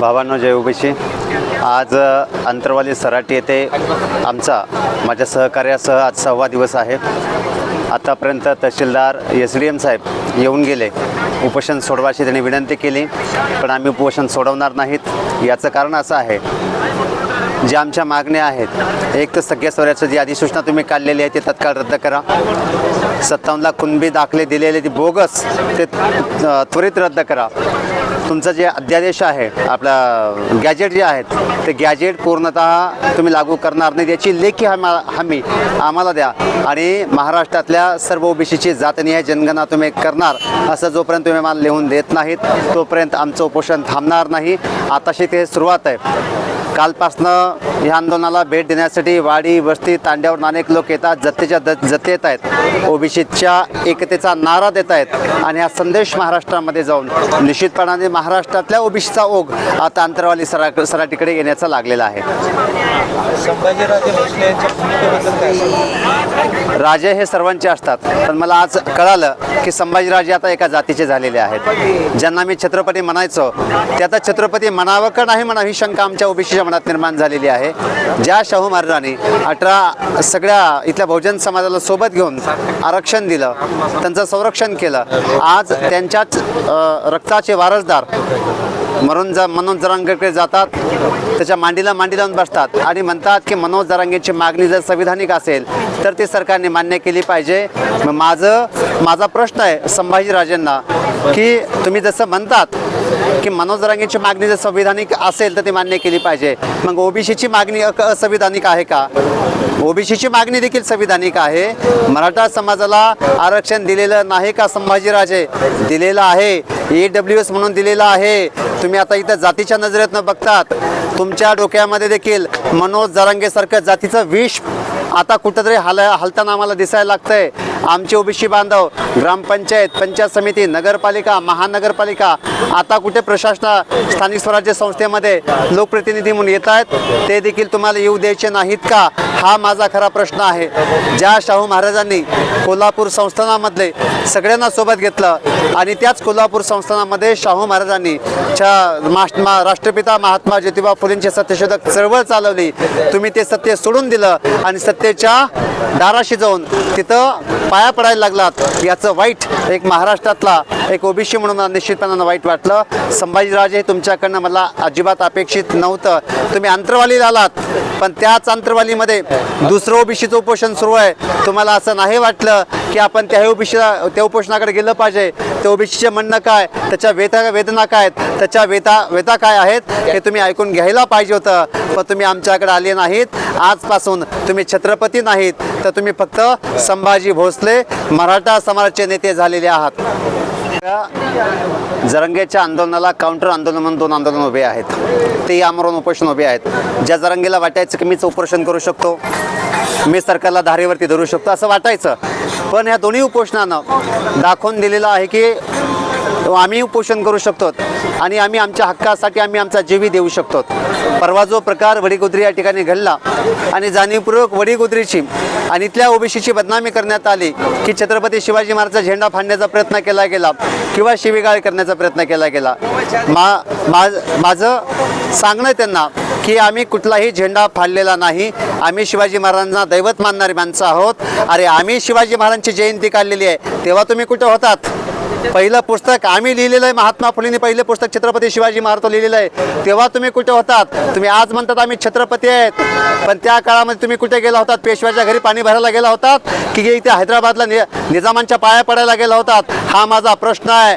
भावांनो जय उभेशी आज अंतरवाली सराटी येथे आमचा माझ्या सहकार्यासह आज सहावा दिवस आहे. आतापर्यंत तहसीलदार एस डी एम साहेब येऊन गेले. उपोषण सोडवाशी त्यांनी विनंती केली पण आम्ही उपोषण सोडवणार नाहीत. याचं कारण असं आहे ज्या आमच्या मागण्या आहेत. एक तर सगळ्या स्वराचं जी अधिसूचना तुम्ही काढलेली आहे ती तत्काळ रद्द करा. सत्तावन्न लाख कुणबी दाखले दिलेले ती बोगस ते त्वरित रद्द करा. तुमचं जे अध्यादेश आहे आपला गॅजेट जे आहेत ते गॅजेट पूर्णतः तुम्ही लागू करणार नाही. याची लेखी हमा हमी आम्हाला द्या. आणि महाराष्ट्रातल्या सर्व ओबीसीची जातनीय जनगणना तुम्ही करणार असं जोपर्यंत तुम्ही मला लिहून देत नाहीत तोपर्यंत आमचं उपोषण थांबणार नाही. आताशी ते सुरुवात आहे. कालपासनं ह्या आंदोलनाला भेट देण्यासाठी वाडी वस्ती तांड्यावरून अनेक लोक येतात. जत्तेच्या द जत्ते येत आहेत. ओबीसीच्या एकतेचा नारा देत आहेत. आणि हा संदेश महाराष्ट्रामध्ये जाऊन निश्चितपणाने महाराष्ट्रातल्या ओबीसीचा ओघ आता अंतरवाली सरा सराटीकडे येण्याचा लागलेला आहे. राजे हे सर्वांचे असतात. पण मला आज कळालं की संभाजीराजे आता एका जातीचे झालेले आहेत. ज्यांना मी छत्रपती म्हणायचो ते आता छत्रपती म्हणावं का नाही म्हणावं ही शंका आमच्या ओबीसीच्या मनात निर्माण झालेली आहे. ज्या शाहू महाराजांनी अठरा सगळ्या इथल्या बहुजन समाजाला सोबत घेऊन आरक्षण दिलं त्यांचं संरक्षण केलं आज त्यांच्याच रक्ताचे वारसदार मरून जा मनोज जरांगेकडे जातात त्याच्या मांडीला मांडी लावून बसतात आणि म्हणतात की मनोज जरांगेची मागणी जर संविधानिक असेल तर ती सरकारने मान्य केली पाहिजे. माझं माझा प्रश्न आहे संभाजीराजेंना की तुम्ही जसं म्हणतात की मनोज जरांगेची मागणी जर संविधानिक असेल तर ती मान्य केली पाहिजे. मग ओबीसीची मागणी असंविधानिक आहे का? ओबीसीची मागणी देखील संविधानिक आहे. मराठा समाजाला आरक्षण दिलेलं नाही का संभाजीराजे? दिलेलं आहे. ए डब्ल्यू एस म्हणून दिलेलं आहे. तुम्ही आता इथं जातीच्या नजरेतनं बघतात. तुमच्या डोक्यामध्ये देखील मनोज जरांगेसारखं जातीचं विष आता कुठंतरी हाल हलताना आम्हाला दिसायला लागतंय. आमचे ओबीसी बांधव ग्रामपंचायत पंचायत समिती नगरपालिका महानगरपालिका आता कुठे प्रशासना स्थानिक स्वराज्य संस्थेमध्ये लोकप्रतिनिधी म्हणून येत आहेत ते देखील तुम्हाला येऊ द्यायचे नाहीत का? हा माझा खरा प्रश्न आहे. ज्या शाहू महाराजांनी कोल्हापूर संस्थानामधले सगळ्यांना सोबत घेतलं आणि त्याच कोल्हापूर संस्थानामध्ये शाहू महाराजांनी च्या मा- राष्ट्रपिता महात्मा ज्योतिबा फुलेंची सत्यशोधक चळवळ चालवली. तुम्ही ते सत्य सोडून दिलं आणि सत्तेच्या दाराशी जाऊन तिथं पाया पडायला लागलात याचं वाईट एक महाराष्ट्रातला एक ओबीसी म्हणून मला निश्चितपणानं वाईट वाटलं. संभाजीराजे हे तुमच्याकडनं मला अजिबात अपेक्षित नव्हतं. तुम्ही अंतरवालीला आलात. पण त्याच अंतरवालीमध्ये दुसरं ओबीसीचं उपोषण सुरू आहे. तुम्हाला असं नाही वाटलं की आपण त्या ओबीसीला त्या उपोषणाकडे गेलं पाहिजे? त्या ओबीसीचे म्हणणं काय? त्याच्या वेता वेदना काय आहेत? त्याच्या वेता वेता काय आहेत? हे तुम्ही ऐकून घ्यायला पाहिजे होतं. पण तुम्ही आमच्याकडे आले नाहीत. आजपासून तुम्ही छत्रपती नाहीत. तर तुम्ही फक्त संभाजी भोसले मराठा समाजाचे नेते झालेले आहात. जरंगेच्या आंदोलनाला काउंटर आंदोलन म्हणून दोन आंदोलन उभे आहेत. ते यामरून उपोषण उभे आहेत. ज्या जरंगेला वाटायचं की मीच उपोषण करू शकतो मी सरकारला धारेवरती धरू शकतो असं वाटायचं. पण ह्या दोन्ही उपोषणानं दाखवून दिलेलं आहे की हो, आम्ही उपोषण करू शकतो आणि आम्ही आमच्या हक्कासाठी आम्ही आमचा जीवी देऊ शकतो परवा जो प्रकार वडीगुद्री या ठिकाणी घडला आणि जाणीवपूर्वक वडीगुद्रीची आणि इथल्या ओबीसीची बदनामी करण्यात आली की छत्रपती शिवाजी महाराजचा झेंडा फाडण्याचा प्रयत्न केला गेला किंवा शिवीगाळ करण्याचा प्रयत्न केला गेला. मा मा- माझं सांगणं त्यांना की आम्ही कुठलाही झेंडा फाडलेला नाही. आम्ही शिवाजी महाराजांना दैवत मानणारी माणसं आहोत. अरे आम्ही शिवाजी महाराजांची जयंती काढलेली आहे. तेव्हा तुम्ही कुठं होतात? पहिलं पुस्तक आम्ही लिहिलेलं आहे महात्मा फुलेंनी पहिलं पुस्तक छत्रपती शिवाजी महाराज लिहिलेलं आहे. तेव्हा तुम्ही कुठे होतात? तुम्ही आज म्हणतात आम्ही छत्रपती आहेत. पण त्या काळामध्ये तुम्ही कुठे गेला होतात? पेशव्याच्या घरी पाणी भरायला गेला होतात? की इथे हैदराबादला नि निजामांच्या पाया पडायला गेला होतात? हा माझा प्रश्न आहे.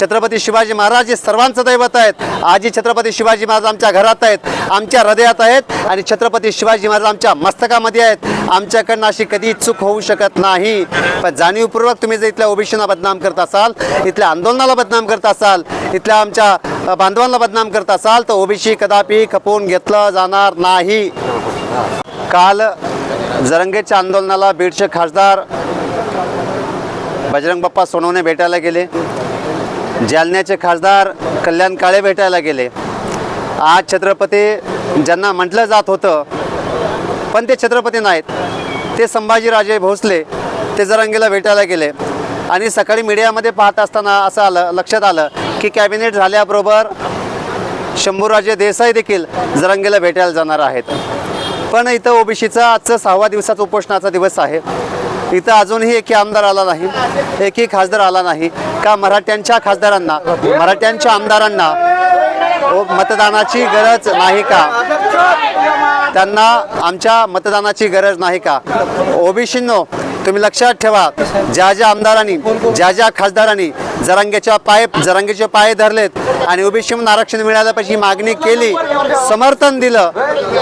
छत्रपती शिवाजी महाराज हे सर्वांचं दैवत आहेत. आजी छत्रपती शिवाजी महाराज आमच्या घरात आहेत. आमच्या हृदयात आहेत आणि छत्रपती शिवाजी महाराज आमच्या मस्तकामध्ये आहेत. आमच्याकडनं अशी कधी चूक होऊ शकत नाही. पण जाणीवपूर्वक तुम्ही जर इथल्या ओबीसीना बदनाम करत असाल इथल्या आंदोलनाला बदनाम करत असाल इथल्या आमच्या बांधवांना बदनाम करत असाल तर ओबीसी कदापि खपवून घेतलं जाणार नाही. काल जरंगेच्या आंदोलनाला बीडचे खासदार बजरंग बाप्पा सोनवणे भेटायला गेले. जालन्याचे खासदार कल्याण काळे भेटायला गेले. आज छत्रपती ज्यांना म्हटलं जात होतं पण ते छत्रपती नाहीत. ते संभाजीराजे भोसले ते जरंगीला भेटायला गेले. आणि सकाळी मीडियामध्ये पाहत असताना असं आलं लक्षात आलं की कॅबिनेट झाल्याबरोबर शंभूराजे देसाई देखील जरंगीला भेटायला जाणार आहेत. पण इथं ओबीसीचा आजचा सहावा दिवसाचा उपोषणाचा दिवस आहे. इथं अजूनही एकही आमदार आला नाही एकही खासदार आला नाही. का मराठ्यांच्या खासदारांना मराठ्यांच्या आमदारांना ओ- मतदानाची गरज नाही का? त्यांना आमच्या मतदानाची गरज नाही का? ओबीसीनो तुम्ही लक्षात ठेवा ज्या ज्या आमदारांनी ज्या ज्या खासदारांनी जरांगेच्या पाय जरांगेचे पाय धरलेत आणि ओबीसी म्हणून आरक्षण मिळालं पाहिजे ही मागणी केली. समर्थन दिलं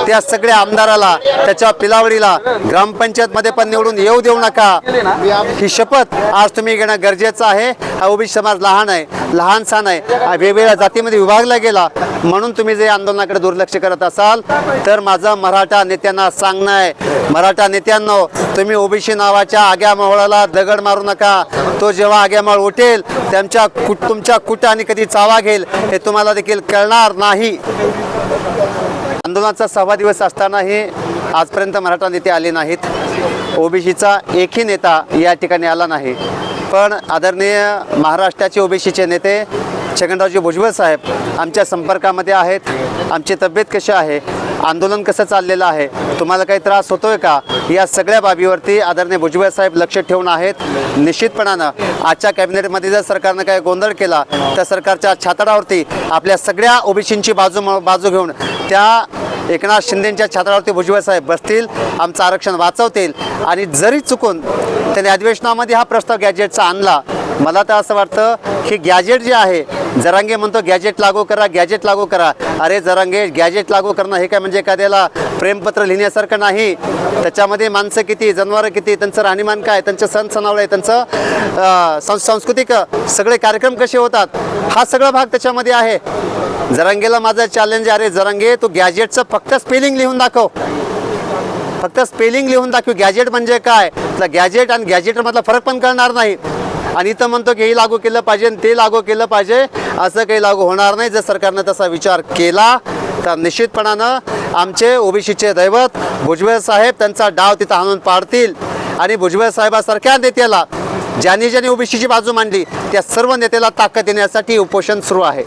त्या सगळ्या आमदाराला त्याच्या पिलावडीला ग्रामपंचायतमध्ये पण निवडून येऊ देऊ नका. ही शपथ आज तुम्ही घेणं गरजेचं आहे. हा ओबीसी समाज लहान आहे लहान सण आहे. हा वेगवेगळ्या जातीमध्ये विभागला गेला. म्हणून तुम्ही जे आंदोलनाकडे दुर्लक्ष करत असाल तर माझं मराठा नेत्यांना सांगणं आहे. मराठा नेत्यांनो तुम्ही ओबीसी नावाच्या आग्या मोहळाला दगड मारू नका. तो जेव्हा आग्यामाळ उठेल त्यांच्या कुट तुमच्या कुठं आणि कधी चावा घेईल हे तुम्हाला देखील कळणार नाही. आंदोलनाचा सहावा दिवस असतानाही आजपर्यंत मराठा नेते आले नाहीत. ओबीसीचा एकही नेता या ठिकाणी आला नाही. पण आदरणीय महाराष्ट्राचे ओबीसीचे नेते छगनरावजी भुजबळ साहेब आमच्या संपर्कामध्ये आहेत. आमची तब्येत कशी आहे? आंदोलन कसं चाललेलं आहे? तुम्हाला काही त्रास होतोय का? या सगळ्या बाबीवरती आदरणीय भुजबळ साहेब लक्ष ठेवून आहेत. निश्चितपणानं आजच्या कॅबिनेटमध्ये जर सरकारनं काही गोंधळ केला तर सरकारच्या छातडावरती आपल्या सगळ्या ओबीसींची बाजू बाजू घेऊन त्या एकनाथ शिंदेच्या छात्रावरती भुजबळ साहेब बसतील आमचं आरक्षण वाचवतील आणि जरी चुकून त्यांनी अधिवेशनामध्ये हा प्रस्ताव गॅजेटचा आणला मला तर असं वाटतं की गॅजेट जे आहे जरांगे म्हणतो गॅजेट लागू करा गॅजेट लागू करा. अरे जरांगे गॅजेट लागू करणं हे काय म्हणजे एखाद्याला प्रेमपत्र लिहिण्यासारखं नाही. त्याच्यामध्ये माणसं किती जनावरं किती त्यांचं राहणीमान काय त्यांचं सण सणावळे त्यांचं सं सांस्कृतिक सगळे कार्यक्रम कसे होतात? हा सगळा भाग त्याच्यामध्ये आहे. जरांगेला माझं चॅलेंज आहे अरे जरांगे तू गॅजेटचं फक्त स्पेलिंग लिहून दाखव. फक्त स्पेलिंग लिहून दाखव गॅजेट म्हणजे काय? तर गॅजेट आणि गॅजेटमधला फरक पण कळणार नाही. आणि इथं म्हणतो की हे लागू केलं पाहिजे आणि ते लागू केलं पाहिजे. असं काही लागू होणार नाही. जर सरकारनं तसा विचार केला तर निश्चितपणानं आमचे ओबीसीचे दैवत भुजबळ साहेब त्यांचा डाव तिथं आणून पाडतील. आणि भुजबळ साहेबासारख्या नेत्याला ज्यांनी ज्यांनी ओबीसीची बाजू मांडली त्या सर्व नेत्याला ताकद देण्यासाठी उपोषण सुरू आहे.